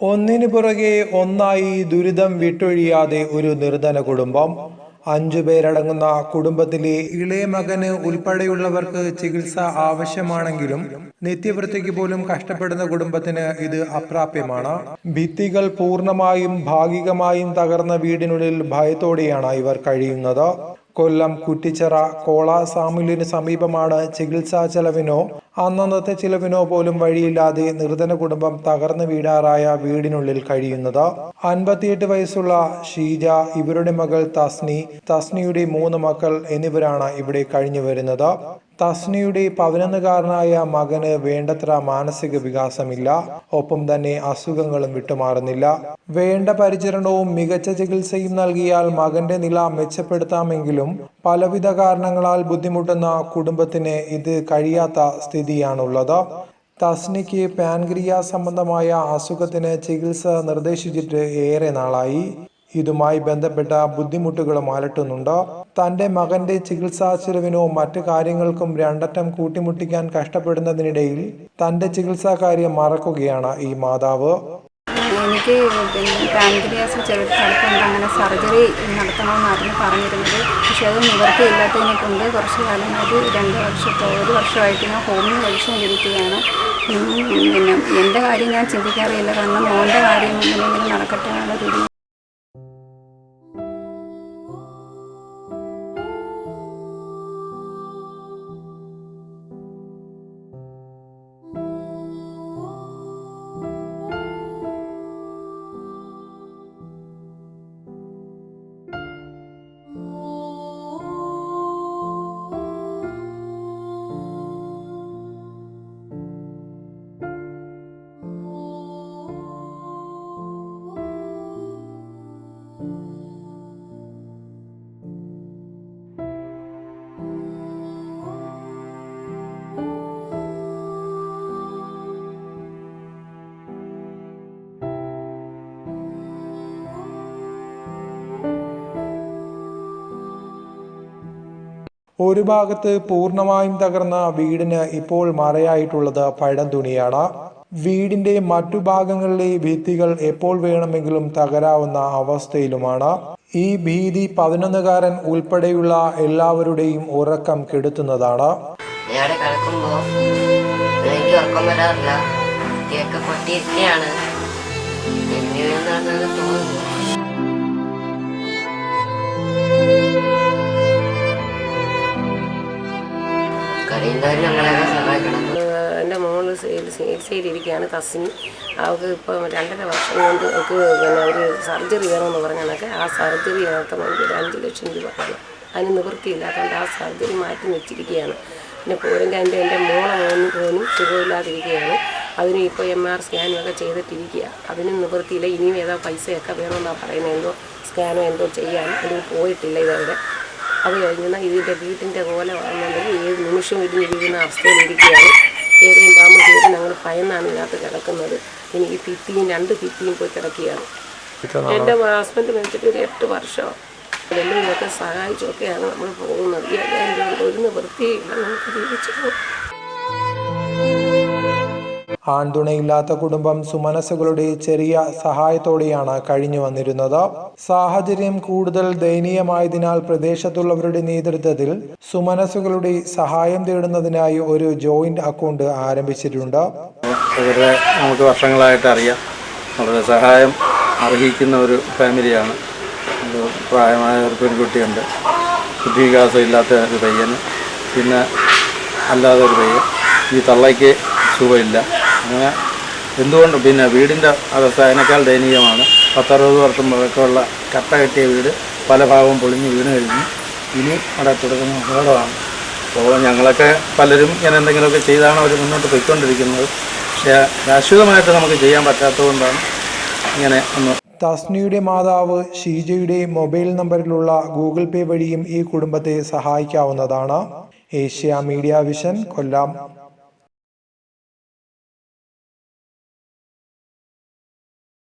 ഒന്നിനു പുറകെ ഒന്നായി ദുരിതം വിട്ടൊഴിയാതെ ഒരു നിർധന കുടുംബം. അഞ്ചു പേരടങ്ങുന്ന കുടുംബത്തിലെ ഇളയ മകന് ഉൾപ്പെടെയുള്ളവർക്ക് ചികിത്സ ആവശ്യമാണെങ്കിലും നിത്യവൃത്തിക്ക് പോലും കഷ്ടപ്പെടുന്ന കുടുംബത്തിന് ഇത് അപ്രാപ്യമാണ്. ഭിത്തികൾ പൂർണമായും ഭാഗികമായും തകർന്ന വീടിനുള്ളിൽ ഭയത്തോടെയാണ് ഇവർ കഴിയുന്നത്. കൊല്ലം കുറ്റിച്ചിറ കോള സാമുലിന് സമീപമാണ് ചികിത്സാ ചെലവിനോ അന്നന്നത്തെ ചിലവിനോ പോലും വഴിയില്ലാതെ നിർധന കുടുംബം തകർന്നു വീടാറായ വീടിനുള്ളിൽ കഴിയുന്നത്. അൻപത്തിയെട്ട് വയസ്സുള്ള ഷീജ ഇവരുടെ മകൾ തസ്നി തസ്നിയുടെ മൂന്ന് മക്കൾ എന്നിവരാണ് ഇവിടെ കഴിഞ്ഞു വരുന്നത്. തസ്നിയുടെ പതിനൊന്നുകാരനായ മകന് വേണ്ടത്ര മാനസിക വികാസമില്ല. ഒപ്പം തന്നെ അസുഖങ്ങളും വിട്ടുമാറുന്നില്ല. വേണ്ട പരിചരണവും മികച്ച ചികിത്സയും നൽകിയാൽ മകന്റെ നില മെച്ചപ്പെടുത്താമെങ്കിലും പലവിധ കാരണങ്ങളാൽ ബുദ്ധിമുട്ടുന്ന കുടുംബത്തിന് ഇത് കഴിയാത്ത സ്ഥിതിയാണുള്ളത്. തസ്നിക്ക് പാൻക്രിയ സംബന്ധമായ അസുഖത്തിന് ചികിത്സ നിർദ്ദേശിച്ചിട്ട് ഏറെ നാളായി. ഇതുമായി ബന്ധപ്പെട്ട ബുദ്ധിമുട്ടുകളും അലട്ടുന്നുണ്ട് തന്റെ മകന്റെ ചികിത്സാ ചെലവിനോ മറ്റു കാര്യങ്ങൾക്കും രണ്ടറ്റം കൂട്ടിമുട്ടിക്കാൻ കഷ്ടപ്പെടുന്നതിനിടയിൽ തന്റെ ചികിത്സാ കാര്യം മറക്കുകയാണ് ഈ മാതാവ്. എനിക്ക് പിന്നെ പാൻക്രിയാസ് ചെറുത് തടുപ്പുണ്ട് അങ്ങനെ സർജറി നടത്തണമെന്നായിരുന്നു പറഞ്ഞിരുന്നത്. പക്ഷേ അത് നിവൃത്തിയില്ലാത്തതിനെ കൊണ്ട് കുറച്ച് കാലമായിട്ട് രണ്ട് വർഷത്തോ ഒരു വർഷമായിട്ട് ഞാൻ ഹോമിയോ കഴിച്ചുകൊണ്ടിരിക്കുകയാണ് കൊണ്ടിരിക്കുകയാണ് പിന്നെ എന്റെ കാര്യം ഞാൻ ചിന്തിക്കാറില്ല. കാരണം മോന്റെ കാര്യം ഇങ്ങനെ നടക്കട്ടെ എന്നുള്ള രീതി ഒരു ഭാഗത്ത് പൂർണമായും തകർന്ന വീടിന് ഇപ്പോൾ മറയായിട്ടുള്ളത് പഴം തുണിയാണ്. വീടിന്റെ മറ്റു ഭാഗങ്ങളിലെ ഭിത്തികൾ എപ്പോൾ വേണമെങ്കിലും തകരാവുന്ന അവസ്ഥയിലുമാണ്. ഈ ഭീതി പതിനൊന്നുകാരൻ ഉൾപ്പെടെയുള്ള എല്ലാവരുടെയും ഉറക്കം കെടുത്തുന്നതാണ്. തോന്നുന്നു. കഴിയുന്നവർ ഞങ്ങളെയൊക്കെ സഹായിക്കണം. എന്റെ മോൾ ചികിത്സയിലിരിക്കുകയാണ് കസിൻ. അവൾക്ക് ഇപ്പം രണ്ടര വർഷം കൊണ്ട് അവൾക്ക് പിന്നെ ഒരു സർജറി വേണമെന്ന് പറഞ്ഞാണൊക്കെ ആ സർജറി നടത്തണമെങ്കിൽ ഒരു അഞ്ച് ലക്ഷം രൂപ അതിന് നിവൃത്തിയില്ലാത്തതുകൊണ്ട് ആ സർജറി മാറ്റി വെച്ചിരിക്കുകയാണ്. പിന്നെ പോരെങ്കിൽ എന്റെ എന്റെ മോളെ പോലും സുഖമില്ലാതിരിക്കുകയാണ്. അതിന് ഇപ്പോൾ എം ആർ സ്കാനും ഒക്കെ ചെയ്തിട്ടിരിക്കുക. അതിന് നിവൃത്തിയില്ല. ഇനിയും ഏതോ പൈസയൊക്കെ വേണമെന്നാണ് പറയുന്നത്. എന്തോ സ്കാനോ എന്തോ ചെയ്യാൻ. അതിന് പോയിട്ടില്ല ഇതവിടെ. അത് കഴിഞ്ഞാൽ ഇതിന്റെ വീട്ടിന്റെ കോല വന്നുണ്ടെങ്കിൽ ഏത് നിമിഷവും ഇടിഞ്ഞ് വീഴുന്ന അവസ്ഥയിലിരിക്കുകയാണ് ഏതെയും പാമ്പ് കയറി ഞങ്ങൾ ഭയന്നാണ് ഇതിനകത്ത് കിടക്കുന്നത്. ഇനി ഈ ഭിത്തിയും രണ്ട് ഭിത്തിയും പോയി കിടക്കുകയാണ്. എന്റെ ഹസ്ബൻഡ് മരിച്ചിട്ട് ഒരു എട്ട് വർഷം. എന്തെങ്കിലുമൊക്കെ സഹായിച്ചൊക്കെയാണ് നമ്മൾ പോകുന്നത്. ഈ എല്ലാം ഒരു വൃത്തിയില്ല നമുക്ക് ജീവിച്ചു പോകും. ആൺതുണയില്ലാത്ത കുടുംബം സുമനസ്സുകളുടെ ചെറിയ സഹായത്തോടെയാണ് കഴിഞ്ഞു വന്നിരുന്നത്. സാഹചര്യം കൂടുതൽ ദയനീയമായതിനാൽ പ്രദേശത്തുള്ളവരുടെ നേതൃത്വത്തിൽ സുമനസ്സുകളുടെ സഹായം തേടുന്നതിനായി ഒരു ജോയിന്റ് അക്കൗണ്ട് ആരംഭിച്ചിട്ടുണ്ട്. ഇവരെ നമുക്ക് വർഷങ്ങളായിട്ട് അറിയാം. വളരെ സഹായം അർഹിക്കുന്ന ഒരു ഫാമിലിയാണ്. പ്രായമായ ഒരു പെൺകുട്ടിയുണ്ട്. ബുദ്ധിവികാസം ഇല്ലാത്ത ഒരു പയ്യന്. പിന്നെ അല്ലാതെ ഒരു പയ്യൻ. ഈ തള്ളയ്ക്ക് സുഖമില്ല. അങ്ങനെ എന്തുകൊണ്ട് പിന്നെ വീടിന്റെ അവസ്ഥ അതിനേക്കാൾ ദയനീയമാണ്. പത്തറുപത് വർഷം പഴക്കമുള്ള കട്ട കെട്ടിയ വീട് പല ഭാഗവും പൊളിഞ്ഞ് വീണ് കഴിഞ്ഞു. ഇനി അവിടെ തുടങ്ങുന്ന അപകടമാണ്. അപ്പോൾ ഞങ്ങളൊക്കെ പലരും ഇങ്ങനെ എന്തെങ്കിലുമൊക്കെ ചെയ്താണ് അവർ മുന്നോട്ട് പോയിക്കൊണ്ടിരിക്കുന്നത്. പക്ഷേ ശാശ്വതമായിട്ട് നമുക്ക് ചെയ്യാൻ പറ്റാത്തതുകൊണ്ടാണ് ഇങ്ങനെ ഒന്ന് തസ്നിയുടെ മാതാവ് ഷീജയുടെ മൊബൈൽ നമ്പറിലുള്ള ഗൂഗിൾ പേ വഴിയും ഈ കുടുംബത്തെ സഹായിക്കാവുന്നതാണ്. Asia media vision Kollam.